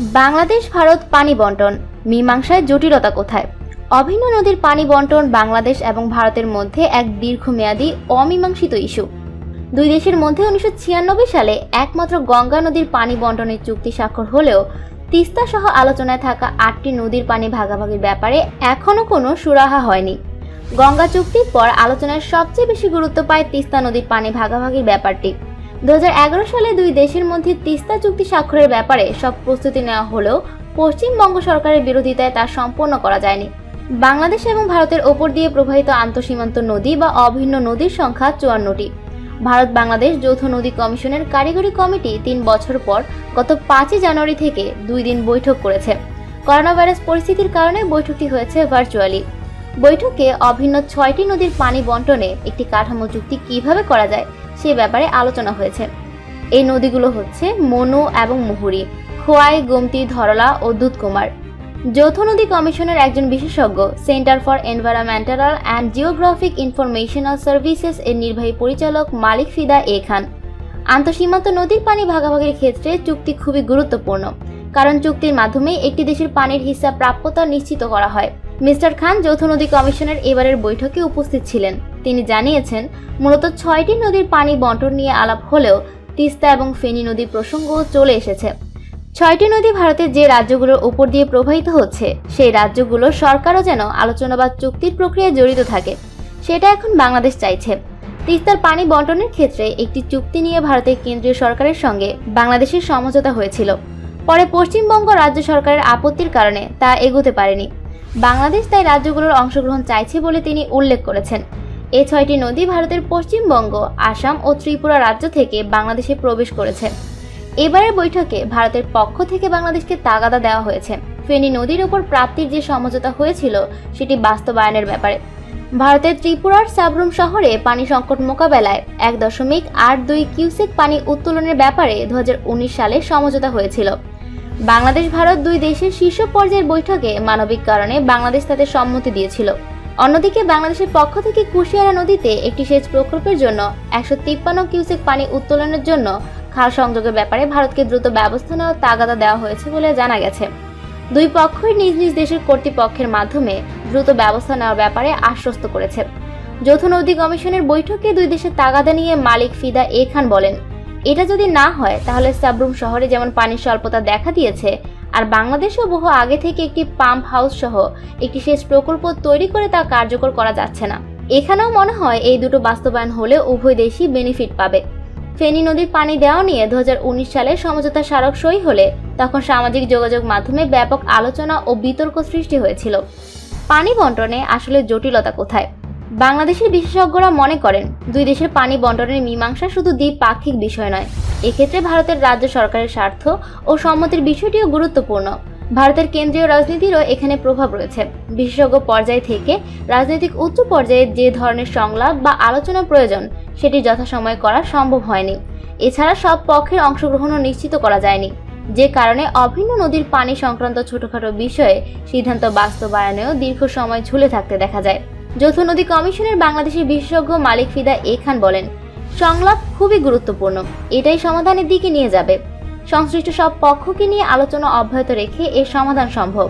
বাংলাদেশ, ভারত পানি বন্টন। মীমাংসায় জটিলতা কোথায়? অভিন্ন নদীর পানি বন্টন বাংলাদেশ এবং ভারতের মধ্যে এক দীর্ঘমেয়াদী অমীমাংসিত ইস্যু। দুই দেশের মধ্যে উনিশশো ছিয়ানব্বই সালে একমাত্র গঙ্গা নদীর পানি বন্টনের চুক্তি স্বাক্ষর হলেও তিস্তা সহ আলোচনায় থাকা আটটি নদীর পানি ভাগাভাগির ব্যাপারে এখনও কোনো সুরাহা হয়নি। গঙ্গা চুক্তির পর আলোচনায় সবচেয়ে বেশি গুরুত্ব পায় তিস্তা নদীর পানি ভাগাভাগির ব্যাপারটি। দু হাজার এগারো সালে দুই দেশের মধ্যে তিস্তা চুক্তি স্বাক্ষরের ব্যাপারে সব প্রস্তুতি নেওয়া হলেও পশ্চিমবঙ্গ সরকারের বিরোধিতায় তা সম্পন্ন করা যায়নি। বাংলাদেশ এবং ভারতের ওপর দিয়ে প্রবাহিত আন্তঃসীমান্ত নদী বা অভিন্ন নদীর সংখ্যা চুয়ান্নটি। ভারত বাংলাদেশ যৌথ নদী কমিশনের কারিগরি কমিটি তিন বছর পর গত পাঁচই জানুয়ারি থেকে দুই দিন বৈঠক করেছে। করোনা ভাইরাস পরিস্থিতির কারণে বৈঠকটি হয়েছে ভার্চুয়ালি। বৈঠকে অভিন্ন ছয়টি নদীর পানি বন্টনে একটি কাঠামো চুক্তি কীভাবে করা যায় সে ব্যাপারে আলোচনা হয়েছে। এই নদীগুলো হচ্ছে মনু এবং মুহুরি, খোয়াই, গোমতি, ধরলা ও দুধকুমার। যৌথ নদী কমিশনের একজন বিশেষজ্ঞ, centre for environmental and geographic informational services এর নির্বাহী পরিচালক মালিক ফিদা এ খান। আন্তঃসীমান্ত নদীর পানি ভাগাভাগির ক্ষেত্রে চুক্তি খুবই গুরুত্বপূর্ণ, কারণ চুক্তির মাধ্যমে একটি দেশের পানির হিসাব প্রাপ্যতা নিশ্চিত করা হয়। মিস্টার খান যৌথ নদী কমিশনের এবারের বৈঠকে উপস্থিত ছিলেন। তিনি জানিয়েছেন, মূলত ছয়টি নদীর পানি বন্টন নিয়ে আলাপ হলেও তিস্তা এবং ফেনী নদীর প্রসঙ্গও চলে এসেছে। ছয়টি নদী ভারতের যে রাজ্যগুলোর উপর দিয়ে প্রবাহিত হচ্ছে, সেই রাজ্যগুলোর সরকারও যেন আলোচনা বা চুক্তির প্রক্রিয়ায় জড়িত থাকে, সেটা এখন বাংলাদেশ চাইছে। তিস্তার পানি বন্টনের ক্ষেত্রে একটি চুক্তি নিয়ে ভারতের কেন্দ্রীয় সরকারের সঙ্গে বাংলাদেশের সমঝোতা হয়েছিল। পরে পশ্চিমবঙ্গ রাজ্য সরকারের আপত্তির কারণে তা এগোতে পারেনি। বাংলাদেশ তাই রাজ্যগুলোর অংশগ্রহণ চাইছে বলে তিনি উল্লেখ করেছেন। এই ছয়টি নদী ভারতের পশ্চিমবঙ্গ, আসাম ও ত্রিপুরা রাজ্য থেকে বাংলাদেশে প্রবেশ করেছে। এবারের বৈঠকে ভারতের পক্ষ থেকে বাংলাদেশকে তাগাদা দেওয়া হয়েছে। ফেনী নদীর উপর প্রাপ্তির যে সমঝোতা হয়েছিল, সেটি বাস্তবায়নের ব্যাপারে। ভারতের ত্রিপুরার সাবরুম শহরে পানি সংকট মোকাবেলায় এক দশমিক আট দুই কিউসেক পানি উত্তোলনের ব্যাপারে দু হাজার উনিশ সালে সমঝোতা হয়েছিল। বাংলাদেশ, ভারত দুই দেশের শীর্ষ পর্যায়ের বৈঠকে মানবিক কারণে বাংলাদেশ তাদের সম্মতি দিয়েছিল। অন্যদিকে বাংলাদেশের পক্ষ থেকে কুশিয়ারা নদীতে একটি সেচ প্রকল্পের জন্য একশো তিপ্পান্ন কিউসেক পানি উত্তোলনের জন্য খাল সংযোগের ব্যাপারে ভারতকে দ্রুত ব্যবস্থা নেওয়ার তাগাদা দেওয়া হয়েছে বলে জানা গেছে। দুই পক্ষই নিজ নিজ দেশের কর্তৃপক্ষের মাধ্যমে দ্রুত ব্যবস্থা নেওয়ার ব্যাপারে আশ্বস্ত করেছে। যৌথ নদী কমিশনের বৈঠকে দুই দেশের তাগাদা নিয়ে মালিক ফিদা এ খান বলেন এটা যদি না হয়, তাহলে সাবরুম শহরে যেমন পানির স্বল্পতা দেখা দিয়েছে, আর বাংলাদেশেও বহু আগে থেকে একটি পাম্প হাউস সহ একটি সেচ প্রকল্প তৈরি করে তা কার্যকর করা যাচ্ছে না। এখানেও মনে হয় এই দুটো বাস্তবায়ন হলে উভয় দেশই বেনিফিট পাবে। ফেনী নদীর পানি দেওয়া নিয়ে দু হাজার উনিশ সালে সমঝোতা স্মারক সই হলে তখন সামাজিক যোগাযোগ মাধ্যমে ব্যাপক আলোচনা ও বিতর্ক সৃষ্টি হয়েছিল। পানি বন্টনে আসলে জটিলতা কোথায়? বাংলাদেশের বিশেষজ্ঞরা মনে করেন, দুই দেশের পানি বন্টনের মীমাংসা শুধু দ্বিপাক্ষিক বিষয় নয়। এক্ষেত্রে ভারতের রাজ্য সরকারের স্বার্থ ও সম্মতির বিষয়টিও গুরুত্বপূর্ণ। ভারতের কেন্দ্রীয় রাজনীতিরও এখানে প্রভাব রয়েছে। বিশেষজ্ঞ পর্যায় থেকে রাজনৈতিক উচ্চ পর্যায়ে যে ধরনের সংলাপ বা আলোচনা প্রয়োজন, সেটি যথাসময়ে করা সম্ভব হয়নি। এছাড়া সব পক্ষের অংশগ্রহণও নিশ্চিত করা যায়নি। যে কারণে অভিন্ন নদীর পানি সংক্রান্ত ছোটখাটো বিষয়ে সিদ্ধান্ত বাস্তবায়নেও দীর্ঘ সময় ঝুলে থাকতে দেখা যায়। যৌথ নদী কমিশনের বাংলাদেশের বিশেষজ্ঞ মালিক ফিদা এ খান বলেন, সংলাপ খুবই গুরুত্বপূর্ণ, এটাই সমাধানের দিকে নিয়ে যাবে। সংশ্লিষ্ট সব পক্ষকে নিয়ে আলোচনা অব্যাহত রেখে এর সমাধান সম্ভব।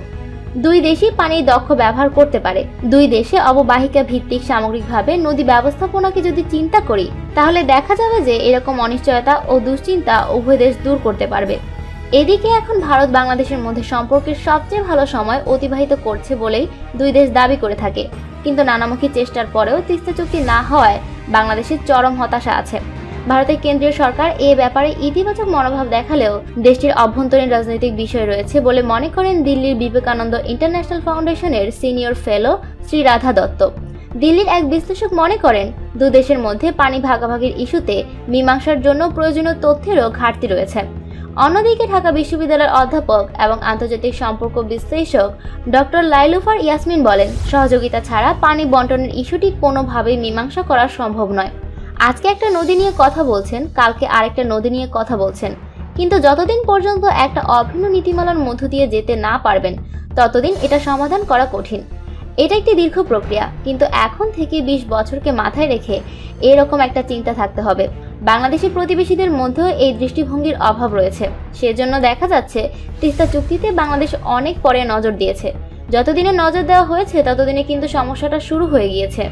দুই দেশই পানির দক্ষ ব্যবহার করতে পারে। দুই দেশে অববাহিকা ভিত্তিক সামগ্রিকভাবে নদী ব্যবস্থাপনাকে যদি চিন্তা করি, তাহলে দেখা যাবে যে এরকম অনিশ্চয়তা ও দুশ্চিন্তা উভয় দেশ দূর করতে পারবে। এদিকে এখন ভারত বাংলাদেশের মধ্যে সম্পর্কের সবচেয়ে ভালো সময় অতিবাহিত করছে বলেই দুই দেশ দাবি করে থাকে। কিন্তু নানামুখী চেষ্টার পরেও তিস্তা চুক্তি না হওয়ায় বাংলাদেশের চরম হতাশা আছে। ভারতের কেন্দ্রীয় সরকার এ ব্যাপারে ইতিবাচক মনোভাব দেখালেও দেশটির অভ্যন্তরীণ রাজনৈতিক বিষয় রয়েছে বলে মনে করেন দিল্লির বিবেকানন্দ ইন্টারন্যাশনাল ফাউন্ডেশনের সিনিয়র ফেলো শ্রী রাধা দত্ত। দিল্লির এক বিশ্লেষক মনে করেন, দু দেশের মধ্যে পানি ভাগাভাগির ইস্যুতে মীমাংসার জন্য প্রয়োজনীয় তথ্যেরও ঘাটতি রয়েছে। অন্যদিকে ঢাকা বিশ্ববিদ্যালয়ের অধ্যাপক এবং আন্তর্জাতিক সম্পর্ক বিশ্লেষক ডক্টর লাইলুফার ইয়াসমিন বলেন, সহযোগিতা ছাড়া পানি বন্টনের ইস্যুটি কোনোভাবেই মীমাংসা করা সম্ভব নয়। আজকে একটা নদী নিয়ে কথা বলছেন, কালকে আরেকটা নদী নিয়ে কথা বলছেন। কিন্তু যতদিন পর্যন্ত একটা অভিন্ন নীতিমালার মধ্য দিয়ে যেতে না পারবেন, ততদিন এটা সমাধান করা কঠিন। এটা একটি দীর্ঘ প্রক্রিয়া, কিন্তু এখন থেকে বিশ বছরকে মাথায় রেখে এরকম একটা চিন্তা থাকতে হবে। বাংলাদেশি প্রতিবেশীদের মধ্যেও এই দৃষ্টিভঙ্গির অভাব রয়েছে। সেজন্য দেখা যাচ্ছে, তিস্তা চুক্তিতে বাংলাদেশ অনেক পরে নজর দিয়েছে। যতদিনে নজর দেওয়া হয়েছে, ততদিনে কিন্তু সমস্যাটা শুরু হয়ে গিয়েছে।